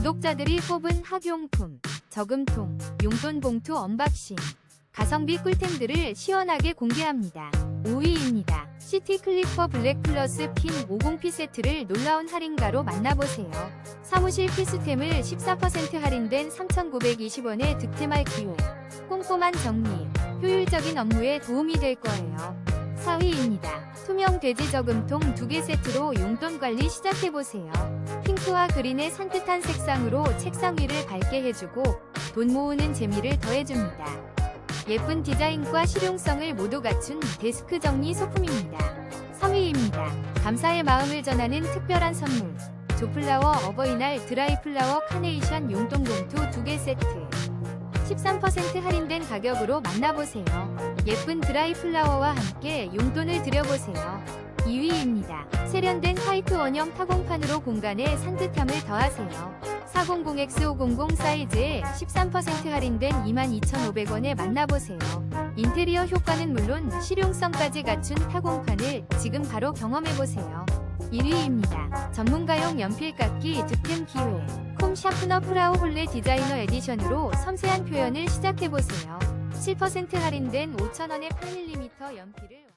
구독자들이 뽑은 학용품, 저금통, 용돈 봉투 언박싱, 가성비 꿀템들을 시원하게 공개합니다. 5위입니다. 시티 클리퍼 블랙 플러스 핀 50피 세트를 놀라운 할인가로 만나보세요. 사무실 필수템을 14% 할인된 3,920원에 득템할 기회. 꼼꼼한 정리, 효율적인 업무에 도움이 될 거예요. 4위입니다. 투명 돼지 저금통 2개 세트로 용돈 관리 시작해보세요. 핑크와 그린의 산뜻한 색상으로 책상 위를 밝게 해주고 돈 모으는 재미를 더해줍니다. 예쁜 디자인과 실용성을 모두 갖춘 데스크 정리 소품입니다. 3위입니다. 감사의 마음을 전하는 특별한 선물. 조플라워 어버이날 드라이플라워 카네이션 용돈 봉투 2개 세트. 13% 할인된 가격으로 만나보세요. 예쁜 드라이 플라워와 함께 용돈을 드려보세요. 2위입니다. 세련된 화이트 원형 타공판으로 공간에 산뜻함을 더하세요. 400X500 사이즈에 13% 할인된 22,500원에 만나보세요. 인테리어 효과는 물론 실용성까지 갖춘 타공판을 지금 바로 경험해보세요. 1위입니다. 전문가용 연필깎이 득템 기회. 콤 샤프너 프라우 홀레 디자이너 에디션으로 섬세한 표현을 시작해보세요. 7% 할인된 5,000원의 8mm 연필을